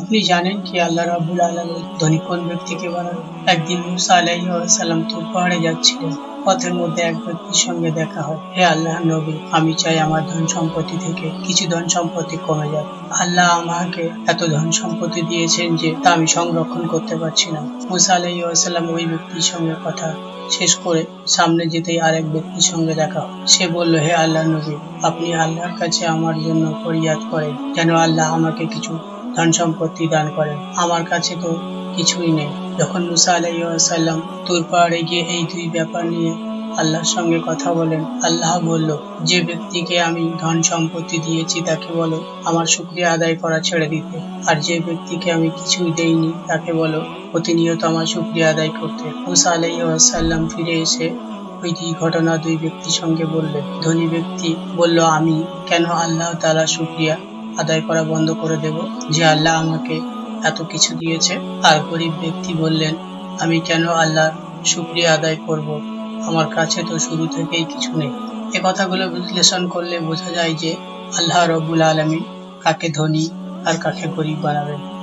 আপনি জানেন কি আল্লাহ রাবুল আলমী ধনী কোন ব্যক্তিকে বানান একদিন মুসা আলাইসাল্লাম তুর পাহাড়ে যাচ্ছিলেন, পথের মধ্যে এক ব্যক্তির সঙ্গে দেখা হয়। হে আল্লাহ নবী, আমি চাই আমার ধন সম্পত্তি থেকে কিছু ধন সম্পত্তি কমে যাক। আল্লাহ আমাকে এত ধন সম্পত্তি দিয়েছেন যে তা আমি সংরক্ষণ করতে পারছি না। মুসা আলাইসাল্লাম ওই ব্যক্তির সঙ্গে কথা শেষ করে সামনে যেতেই আরেক ব্যক্তির সঙ্গে দেখা। সে বলল, হে আল্লাহ নবী, আপনি আল্লাহর কাছে আমার জন্য ফরিয়াদ করেন, যেন আল্লাহ আমাকে কিছু ধন সম্পত্তি দান করেন আমার কাছে তো কিছুই নেই। যখন মুসা আলাইসাল্লাম তুর পাহাড়ে গিয়ে এই দুই ব্যাপার নিয়ে আল্লাহর সঙ্গে কথা বলেন, আল্লাহ বলল, যে ব্যক্তিকে আমি ধন সম্পত্তি দিয়েছি, তাকে বলো, আমার শুক্রিয়া আদায় করা ছেড়ে দিতে। আর যে ব্যক্তিকে আমি কিছুই দেইনি, তাকে বলো, প্রতিনিয়ত আমার শুক্রিয়া আদায় করতে। মুসা আলাইসাল্লাম ফিরে এসে ওই দুই ঘটনা দুই ব্যক্তির সঙ্গে বললেন। ধনী ব্যক্তি বলল, আমি কেন আল্লাহ তালা শুক্রিয়া আদায় করা বন্ধ করে দেব যে আল্লাহ আমাকে এত কিছু দিয়েছে। আর গরিব ব্যক্তি বললেন, আমি কেন আল্লাহ শুক্রিয়া আদায় করব? আমার কাছে তো শুরু থেকেই কিছু নেই। এ কথাগুলো বিশ্লেষণ করলে বোঝা যায় যে আল্লাহ রবুল আলমী কাকে ধনী আর কাকে গরিব বানাবেন।